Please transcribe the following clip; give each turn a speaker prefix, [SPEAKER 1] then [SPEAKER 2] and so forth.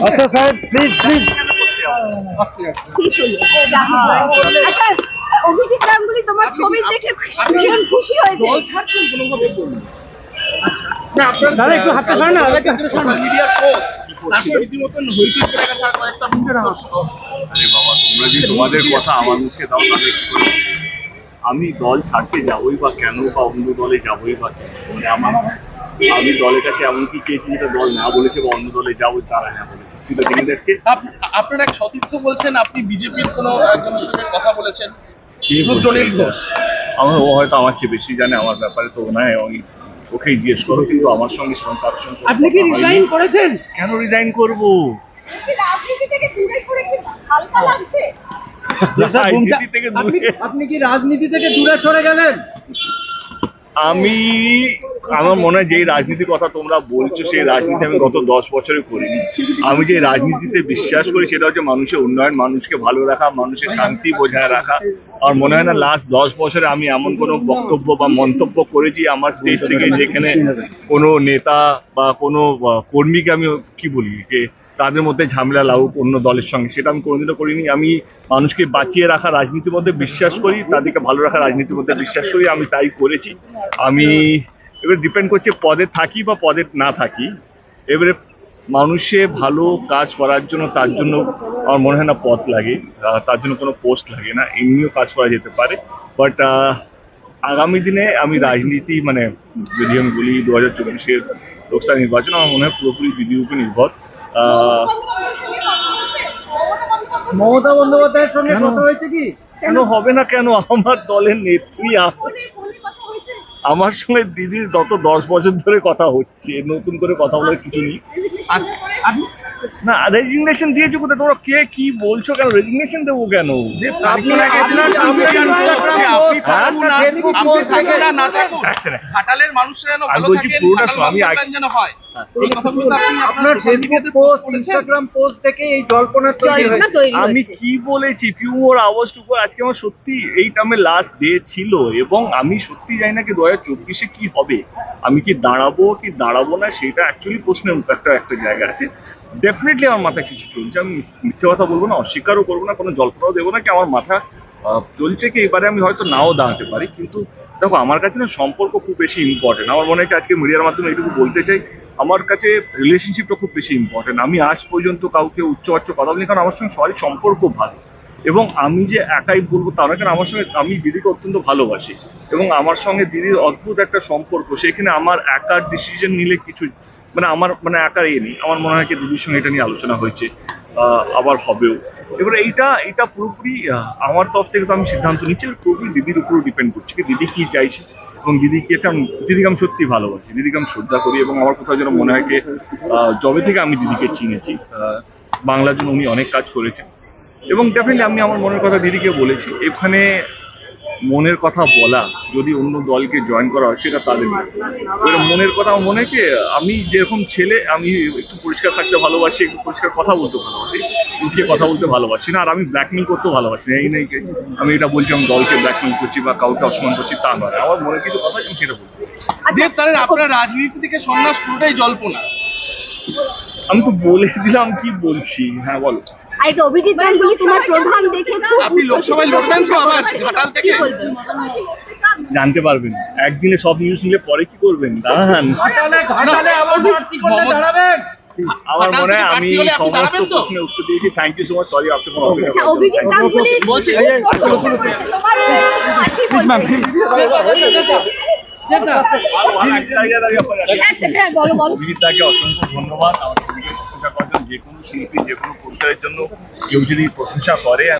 [SPEAKER 1] আচ্ছা সাহেব please please
[SPEAKER 2] আচ্ছা অভিজিৎ গাঙ্গুলি তোমার ছবি দেখে ভীষণ খুশি হয়েছে
[SPEAKER 3] দল ছাড়ছেন কোনোভাবে? বলুন
[SPEAKER 1] দাদা, একটু হাতটা সরান না, দাদা, একটু হাতটা
[SPEAKER 3] মিডিয়ার পোস্ট তারপর রীতিমতন হইচই করে গেছে আর কয়েকটা প্রশ্ন
[SPEAKER 4] আরে বাবা তোমরা যে তোমাদের কথা আমার মুখে দাও তাহলে কি করে আমি দল ছাড়তে যাবোই বা কেন বা অন্য দলে যাবোই বা কেন? মানে আমার আমি দলের কাছে এমন কি চেয়েছি যেটা দল না বলেছে বা অন্য দলে যাব তারা হ্যাঁ বলেছে।
[SPEAKER 3] আপনার এক সতীর্থ বলছেন আপনি বিজেপির কোনো একজনের সঙ্গে কথা বলেছেন? রুদ্রনীল ঘোষ।
[SPEAKER 4] আমার ও হয়তো আমার চেয়ে বেশি জানে আমার ব্যাপারে তো নয় ওই ওকেই জিজ্ঞেস করো কিন্তু আমার সঙ্গে সেরকম সঙ্গে
[SPEAKER 1] আপনি কি রিজাইন করেছেন?
[SPEAKER 4] কেন রিজাইন করব?
[SPEAKER 2] রাজনীতি থেকে দূরে সরে কি হালকা লাগছে।
[SPEAKER 1] আপনি আপনি কি রাজনীতি থেকে দূরে সরে গেলেন?
[SPEAKER 4] আমি আমার মনে হয় যেই রাজনীতির কথা তোমরা বলছো, সেই রাজনীতি আমি গত দশ বছরে করিনি। আমি যে রাজনীতিতে বিশ্বাস করি, সেটা হচ্ছে মানুষের উন্নয়ন, মানুষকে ভালো রাখা, মানুষের শান্তি বোঝায় রাখা। আর মনে হয় না লাস্ট দশ বছরে আমি এমন কোনো বক্তব্য বা মন্তব্য করেছি আমার স্টেজ থেকে যেখানে কোনো নেতা বা কোনো কর্মীকে আমি কি বলি, যে তাদের মধ্যে ঝামেলা লাগুক অন্য দলের সঙ্গে, সেটা আমি কোনোদিনও করিনি। আমি মানুষকে বাঁচিয়ে রাখা রাজনীতির মধ্যে বিশ্বাস করি, তাদেরকে ভালো রাখা রাজনীতির মধ্যে বিশ্বাস করি, আমি তাই করেছি। আমি এবার ডিপেন্ড করছে পদে থাকি বা পদে না থাকি। এবারে মানুষে ভালো কাজ করার জন্য তার জন্য আমার মনে হয় না পদ লাগে তার জন্য কোনো পোস্ট লাগে না এমনিও কাজ করা যেতে পারে। বাট আগামী দিনে আমি রাজনীতি মানে যদি আমি বলি দু হাজার চব্বিশের লোকসভা নির্বাচন আমার মনে হয় পুরোপুরি দিদির উপর নির্ভর। আহ,
[SPEAKER 1] মমতা বন্দ্যোপাধ্যায়ের সঙ্গে
[SPEAKER 4] কেন?
[SPEAKER 1] কথা হয়েছে কি?
[SPEAKER 4] কেন হবে না কেন? আমার দলের নেত্রী আমার সঙ্গে দিদির গত দশ বছর ধরে কথা হচ্ছে নতুন করে কথা বলার কিছু নেই। না রেজিগনেশন দিয়েছ কোথায়? তোমরা কে কি বলছো কেন? রেজিগনেশন দেবো কেন? হ্যাঁ? আচ্ছা, আচ্ছা। আমি বলছি পুরোটা আমি
[SPEAKER 3] বাস্তবায়ন
[SPEAKER 4] আগে-
[SPEAKER 3] যেন। এই কথাগুলো তো আপনি
[SPEAKER 1] আপনার ফেসবুক পোস্ট ইনস্টাগ্রাম পোস্ট থেকে এই জল্পনা তৈরি হয়েছে।
[SPEAKER 4] আমি কি বলেছি? পিউর আওয়াজ টুকু আজকে আমার সত্যি এই টার্মে লাস্ট ডে ছিল এবং আমি সত্যি জানি না কি দু হাজার চব্বিশে কি হবে। আমি কি দাঁড়াবো কি দাঁড়াবো না সেটা অ্যাকচুয়ালি প্রশ্নের একটা একটা জায়গা আছে। ডেফিনেটলি আমার মাথায় কিছু চলছে। আমি মিথ্যে কথা বলব না অস্বীকারও করব না কোনো জল্পনাও দেবো না কি আমার মাথা আহ, চলছে কি এবারে আমি হয়তো নাও দাঁড়াতে পারি। কিন্তু দেখো আমার কাছে না সম্পর্ক খুব বেশি ইম্পর্টেন্ট আমার মনে হয় আজকে মিডিয়ার মাধ্যমে এটুকু বলতে চাই আমার কাছে রিলেশনশিপটা খুব বেশি ইম্পর্টেন্ট আমি আজ পর্যন্ত কাউকে উচ্চ উচ্চবাচ্য কথা বলি কারণ আমার সঙ্গে সবারই সম্পর্ক ভালো। এবং আমি যে একাই বলব তার কারণ আমার সঙ্গে আমি দিদিকে অত্যন্ত ভালোবাসি। এবং আমার সঙ্গে দিদির অদ্ভুত একটা সম্পর্ক, সেখানে আমার একার ডিসিশন নিলে কিছু মানে আমার মানে একার ইয়ে নেই। আমার মনে হয় কি দিদির সঙ্গে এটা নিয়ে আলোচনা হয়েছে আবার হবেও। এবার এইটা এটা পুরোপুরি আমার তরফ থেকে তো আমি সিদ্ধান্ত নিচ্ছি পুরোপুরি দিদির উপর ডিপেন্ড করছে কি দিদি কি চাইছে। এবং দিদিকে একটা দিদিকে আমি সত্যি ভালোবাসি দিদিকে আমি শ্রদ্ধা করি এবং আমার কোথাও যেন মনে হয় আহ, যবে থেকে আমি দিদিকে চিনেছি বাংলার জন্য উনি অনেক কাজ করেছেন। এবং ডেফিনেটলি আমি আমার মনের কথা দিদিকে বলেছি। এখানে মনের কথা বলা যদি অন্য দলকে জয়েন করা হয় সেটা তাদের। এবার মনের কথা আমার মনে হয় কি আমি যেরকম ছেলে আমি একটু পরিষ্কার থাকতে ভালোবাসি একটু পরিষ্কার কথা বলতে ভালোবাসি লুকিয়ে কথা বলতে ভালোবাসি না আর আমি ব্ল্যাকমেল করতেও ভালোবাসি না। এই নেই আমি এটা বলছি আমি দলকে ব্ল্যাকমেল করছি বা কাউকে অসম্মান করছি তা নয়। আমার মনে কিছু কথা আমি সেটা বলব।
[SPEAKER 3] যে তাহলে আপনার রাজনীতি থেকে সন্ন্যাস পুরোটাই জল্পনা।
[SPEAKER 4] আমি তো বলে দিলাম কি বলছি হ্যাঁ বলো
[SPEAKER 2] আর এটা অভিজিৎ গাঙ্গুলি তোমার প্রধান দেখে খুব
[SPEAKER 3] আপনি লোকসভায় লড়বেন তো আবার ঘাটাল থেকে?
[SPEAKER 4] জানতে পারবেন একদিনে সব নিউজ নিলে পরে কি করবেন দাঁড়ান
[SPEAKER 1] ঘাটালে ঘাটালে আবার প্রার্থী করলে দাঁড়াবেন
[SPEAKER 4] আমার মনে হয় আমি সমস্ত প্রশ্নের উত্তর দিয়েছি thank you so much sorry আপনি কোনো
[SPEAKER 2] আচ্ছা। অভিজিৎ গাঙ্গুলি
[SPEAKER 3] বলছি-
[SPEAKER 2] হ্যাঁ
[SPEAKER 4] অসংখ্য ধন্যবাদ আমার ছবিকে প্রশংসা করার জন্য যে কোনো শিল্পী যে কোনো জন্য কেউ যদি প্রশংসা করে